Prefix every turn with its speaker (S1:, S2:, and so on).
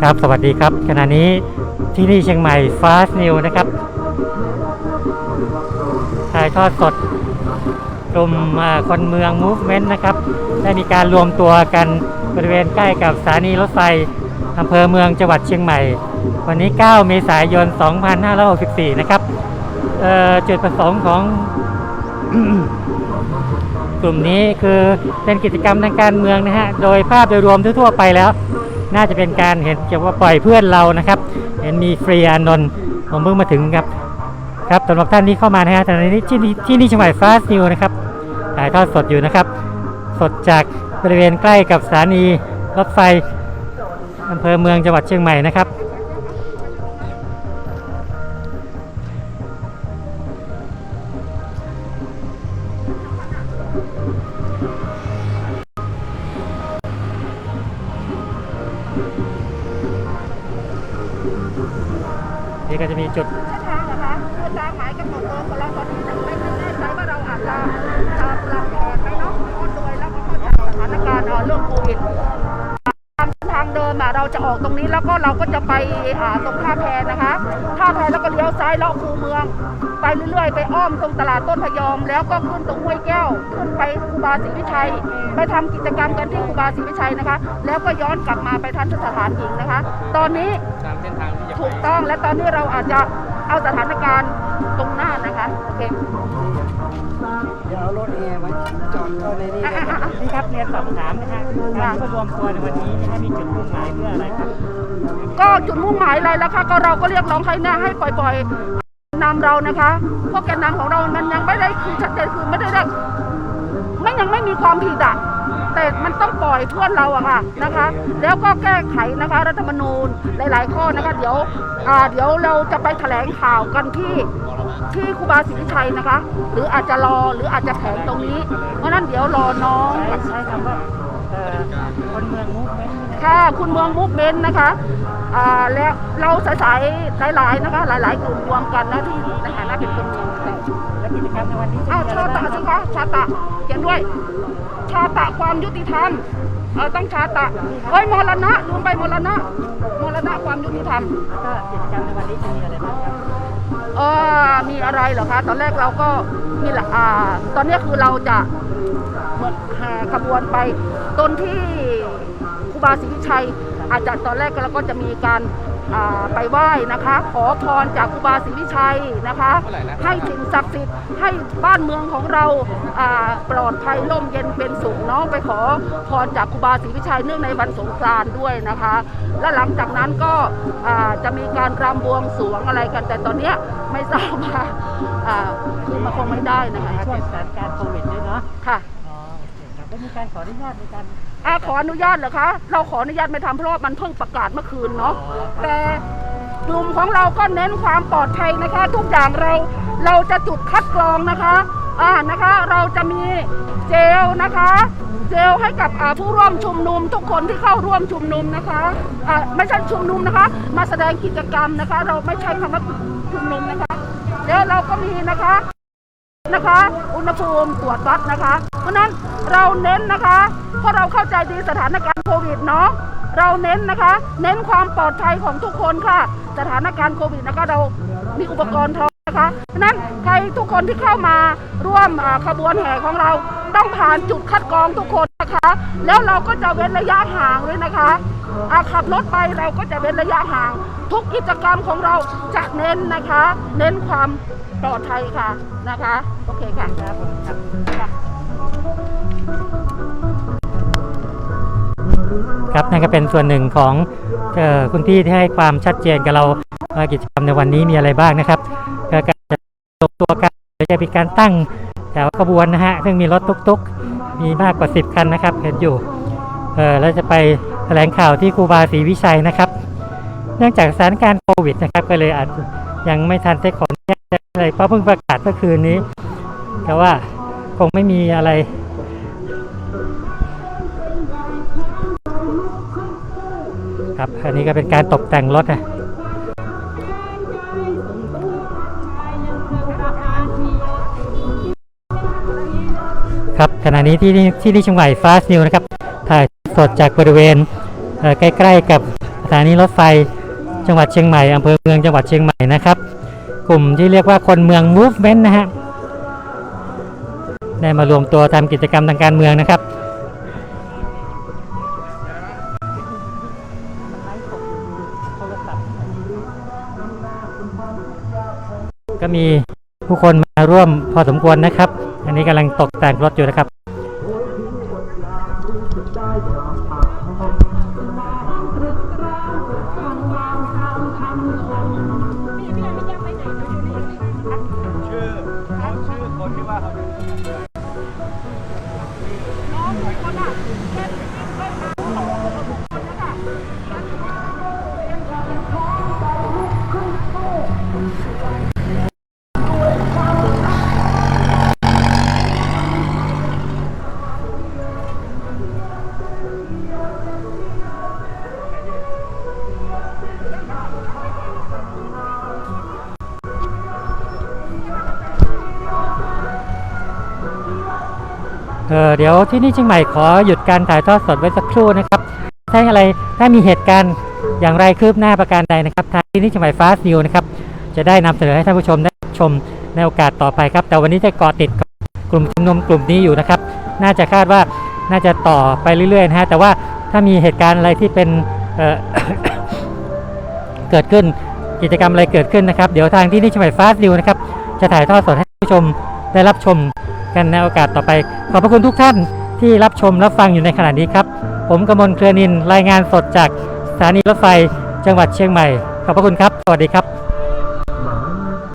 S1: ครับสวัสดีครับ ขณะนี้ที่นี่เชียงใหม่ Fast New นะครับถ่ายทอดสดกลุ่มคนเมือง Movement นะครับ ได้มีการรวมตัวกันบริเวณใกล้กับสถานีรถไฟ อำเภอเมืองจังหวัดเชียงใหม่ วันนี้ 9 เมษายน 2564 นะครับเอ่อจุดประสงค์ของกลุ่มนี้คือเป็นกิจกรรมทางการเมืองนะฮะ โดยภาพโดยรวมทั่วๆไปแล้ว น่าจะเป็นการเห็นเกี่ยวกับปล่อยเพื่อนเรานะครับ เห็นมีฟรีอนนท์ผมเพิ่งมาถึงครับ ครับสำหรับท่านที่เข้ามานะฮะตอนนี้ที่นี่ที่นี่เชียงใหม่ฟาสนิวนะครับถ่ายทอดสดอยู่นะครับ สดจากบริเวณใกล้กับสถานีรถไฟ อำเภอเมืองจังหวัดเชียงใหม่นะครับ นี่ก็จะมีจุด
S2: เส้นทางเหรอคะคือตามหมายกำหนดเดิมของเราตอย เดิมอะเราจะออกตรงนี้แล้วก็เราก็จะไปอ่าตรงท่าแพนะคะท่าแพแล้วก็เลี้ยวซ้ายเลาะคูเมือง ไปเรื่อยๆ ไปอ้อมตรงตลาดต้นพยอม แล้วก็ขึ้นตรงห้วยแก้ว ขึ้นไปครูบาศรีวิชัย ไปทำกิจกรรมกันที่ครูบาศรีวิชัยนะคะ แล้วก็ย้อนกลับมาไปทันสถานหญิงนะคะ ตอนนี้
S3: ตามเส้นทางที่จะ
S2: ถูกต้องและตอนนี้เราอาจจะเอาสถานการณ์ตรงหน้านะคะโอเค
S4: เดี๋ยวเอารถแอร์มาจอดเข้า ในนี้
S2: อ่
S1: นี่ครับเรียนสอบถามนะฮะการรวมตัวในวันนี้นะฮะมีจุดมุ่งหมายเพื่ออะไรครับ
S2: ก็จุดมุ่งหมายอะไรแล้วคะก็เราก็เรียกร้องให้หน้าให้ปล่อยๆนำเรานะคะเพราะแกนนำของเรามันยังไม่ได้คือชัดเจนคือไม่ได้ได้ ไม่ยังไม่มีความผิดอะแต่มันต้องปล่อยเพื่อนเราอะค่ะนะคะ แล้วก็แก้ไขนะคะรัฐธรรมนูญหลาย ๆ ข้อนะคะ เดี๋ยวอ่าเดี๋ยวเราจะไปแถลงข่าวกันที่ที่ครูบาศรีวิชัยนะคะ หรืออาจจะรอหรืออาจจะแถลงตรงนี้ เพราะนั้นเดี๋ยวรอน้อง
S1: ใช้คำว่า คนเมืองมูฟเมนต์
S2: ค่ะคุณเมืองมูฟเมนต์นะคะอ่าและเราสายๆหลาย ๆ นะคะ หลาย ๆ กลุ่มรวมกันนะที่ในฐานะเป็นคนเมืองค่ะ
S1: และกิจกรรมในวันนี้จะ
S2: อ้าว
S1: มีอะ
S2: ชา
S1: ไร
S2: ตะ
S1: บ้างค
S2: สิ
S1: รับ
S2: คะชาตะเขียนด้วย ชาตะความยุติธรรมเออต้องชาตะเฮ้ยมรณะลืมไปมรณะมรณะความยุติธรรม
S1: แล้วก็กิจกรรมในวันนี้จะมีอะไรบ้างครับ
S2: เออมีอะไรเหรอคะ ตอนแรกเราก็มีละอ่า ตอนนี้คือเราจะเหมือนหาขบวนไปต้นที่ครูบาศรีวิชัย อาจจะตอนแรกเราก็จะมีการ ไปไหว้นะคะ ขอพรจากครูบาศรีวิชัยนะคะ ให้สิ่งศักดิ์สิทธิ์ให้บ้านเมืองของเราอ่าปลอดภัยร่มเย็นเป็นสุขเนาะไปขอพรจากครูบาศรีวิชัยเนื่องในวันสงกรานต์ด้วยนะคะ และหลังจากนั้นก็อ่าจะมีการรำบวงสรวงอะไรกัน แต่ตอนเนี้ยไม่ทราบว่าอ่าคือมาคงไม่ได้นะคะ
S1: ในช่วงสถานการณ์โควิดด้วยเนาะ
S2: ค่ะ
S1: อ๋อโอเคครับแล้วมีการขออนุญาตในการ
S2: อ่าขออนุญาตเหรอคะ เราขออนุญาตไม่ทำเพราะว่ามันเพิ่งประกาศเมื่อคืนเนาะแต่กลุ่มของเราก็เน้นความปลอดภัยนะคะ ทุกอย่างเราเราจะจุดคัดกรองนะคะอ่านะคะ เราจะมีเจลนะคะ เจลให้กับอ่าผู้ร่วมชุมนุม ทุกคนที่เข้าร่วมชุมนุมนะคะอ่าไม่ใช่ชุมนุมนะคะ มาแสดงกิจกรรมนะคะ เราไม่ใช่คำว่าชุมนุมนะคะ แล้วเราก็มีนะคะ นะคะ อุณหภูมิตรวจวัดนะคะ เพราะนั้นเราเน้นนะคะ เพราะเราเข้าใจดีสถานการณ์โควิดเนาะ เราเน้นนะคะ เน้นความปลอดภัยของทุกคนค่ะ สถานการณ์โควิดนะคะเรามีอุปกรณ์พร้อมนะคะเพราะนั้นใครทุกคนที่เข้ามาร่วมขบวนแห่ของเราต้องผ่านจุดคัดกรองทุกคนนะคะ แล้วเราก็จะเว้นระยะห่างด้วยนะคะ ขับรถไปเราก็จะเว้นระยะห่าง ทุกกิจกรรมของเราจะเน้นนะคะ เน้นความปลอดภัยค่ะนะคะ โอเคค่ะ
S1: ครับครับนั่นก็เป็นส่วนหนึ่งของออคุณพี่ที่ให้ความชัดเจนกับเราว่ากิจกรรมในวันนี้มีอะไรบ้างนะครับก็การจะรวมตัวกันจะมีการตั้งแถวขบวนนะฮะซึ่งมีรถตุกๆ มีมากกว่า 10 คันนะครับ เห็นอยู่เออแล้วจะไป แถลงข่าวที่ครูบาศรีวิชัยนะครับ เนื่องจากสถานการณ์โควิดนะครับก็เลยอาจยังไม่ทันได้ขออนุญาตอะไรเพราะเพิ่งประกาศเมื่อคืนนี้ก็ว่าคงไม่มีอะไร ครับอันนี้ก็เป็นการตกแต่งรถนะครับขณะนี้ที่ที่ที่ชุมงใหม่ฟาสต์นิวนะครับ สดจากบริเวณใกล้ ๆ กับสถานีรถไฟจังหวัดเชียงใหม่อำเภอเมืองจังหวัดเชียงใหม่นะครับ กลุ่มที่เรียกว่าคนเมือง movement นะฮะได้มารวมตัวทำกิจกรรมทางการเมืองนะครับก็มีผู้คนมาร่วมพอสมควรนะครับ อันนี้กำลังตกแต่งรถอยู่นะครับ
S4: ค เอ
S2: อเดี๋
S1: ยวที่นี่เชียงใหม่ขอหยุดการถ่ายทอดสดไว้สักครู่นะครับถ้าอะไรถ้ามีเหตุการณ์อย่างไรคืบหน้าประการใดนะครับทางที่นี่เชียงใหม่ฟาสต์นิวนะครับจะได้นำเสนอให้ท่านผู้ชมได้ชมในโอกาสต่อไปครับ แต่วันนี้จะเกาะติดกับกลุ่มชุมนุมกลุ่มนี้อยู่นะครับ น่าจะคาดว่าน่าจะต่อไปเรื่อยๆนะฮะแต่ว่าถ้ามีเหตุการณ์อะไรที่เป็นเเกิดขึ้นกิจกรรมอะไรเกิดขึ้นนะครับ เดี๋ยวทางที่นี่เชียงใหม่ฟาสต์นิวนะครับ จะถ่ายทอดสดให้ผู้ชมได้รับชม กันในโอกาสต่อไป ขอบพระคุณทุกท่านที่รับชมรับฟังอยู่ในขณะนี้ครับ ผมกมลเครือนินรายงานสดจากสถานีรถไฟจังหวัดเชียงใหม่ ขอบพระคุณครับ สวัสดีครับ